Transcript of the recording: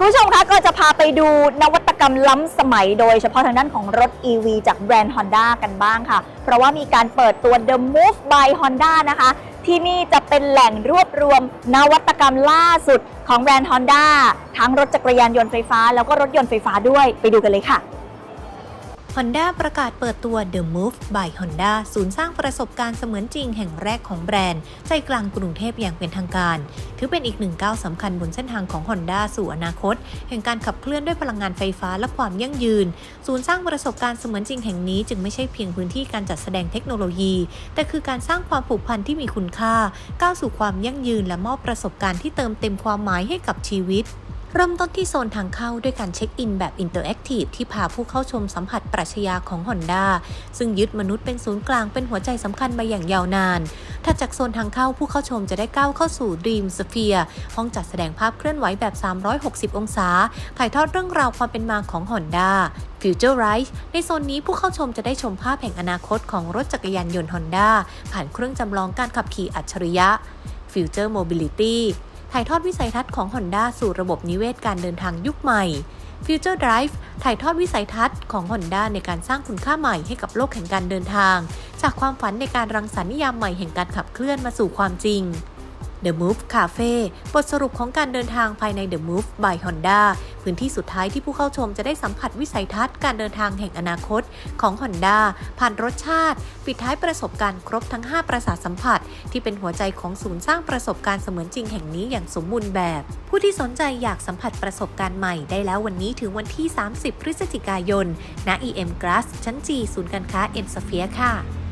คุณผู้ชมคะก็จะพาไปดูนวัตกรรมล้ำสมัยโดยเฉพาะทางด้านของรถ EV จากแบรนด์ Honda กันบ้างค่ะ เพราะว่ามีการเปิดตัว The Move by Honda นะคะ ที่นี่จะเป็นแหล่งรวบรวมนวัตกรรมล่าสุดของแบรนด์ Honda ทั้งรถจักรยานยนต์ไฟฟ้า แล้วก็รถยนต์ไฟฟ้าด้วยไปดูกันเลยค่ะ Honda ประกาศเปิดตัว The Move by Honda ศูนย์สร้างประสบการณ์เสมือนจริงแห่งแรกของแบรนด์ ใจกลางกรุงเทพอย่างเป็นทางการ ถือเป็นอีกหนึ่งก้าวสำคัญบนเส้นทางของ Honda สู่อนาคต แห่งการขับเคลื่อนด้วยพลังงานไฟฟ้าและความยั่งยืน ศูนย์สร้างประสบการณ์เสมือนจริงแห่งนี้จึงไม่ใช่เพียงพื้นที่การจัดแสดงเทคโนโลยี แต่คือการสร้างความผูกพันที่มีคุณค่า ก้าวสู่ความยั่งยืนและมอบประสบการณ์ที่เติมเต็มความหมายให้กับชีวิต เริ่มต้นที่โซนทางเข้าด้วยการเช็คอินแบบอินเตอร์แอคทีฟที่พาผู้เข้าชมสัมผัสปรัชญาของ Honda ซึ่งยึดมนุษย์เป็นศูนย์กลางเป็นหัวใจสำคัญมาอย่างยาวนาน ถัดจากโซนทางเข้าผู้เข้าชมจะได้ก้าวเข้าสู่ Dream Sphere ห้องจัดแสดงภาพเคลื่อนไหวแบบ 360 องศา ถ่ายทอดเรื่องราวความเป็นมาของ Honda Future Rise ในโซนนี้ผู้เข้าชมจะได้ชมภาพแห่งอนาคตของรถจักรยานยนต์ Honda ผ่านเครื่องจำลองการขับขี่อัจฉริยะ Future Mobility ถ่ายทอดวิสัยทัศน์ของ Honda สู่ระบบนิเวศการเดินทางยุคใหม่ Future Drive ถ่ายทอดวิสัยทัศน์ของ Honda ในการสร้างคุณค่าใหม่ให้กับโลกแห่งการเดินทาง จากความฝันในการรังสรรค์นิยามใหม่แห่งการขับเคลื่อนมาสู่ความจริง The Move Cafe บทสรุปของการเดินทางภายใน The Move by Honda พื้นที่สุดท้ายที่ผู้เข้าชมจะได้สัมผัสวิสัยทัศน์การเดินทางแห่งอนาคตของ Honda ผ่านรสชาติ ปิดท้ายประสบการณ์ครบทั้ง 5 ประสาทสัมผัส ที่เป็นหัวใจของศูนย์สร้างประสบการณ์เสมือนจริงแห่งนี้อย่างสมบูรณ์แบบ ผู้ที่สนใจอยากสัมผัสประสบการณ์ใหม่ได้แล้ววันนี้ถึงวันที่ 30 พฤศจิกายน ณ EM Glass ชั้นจีศูนย์การค้า e n s p h e r e ค่ะ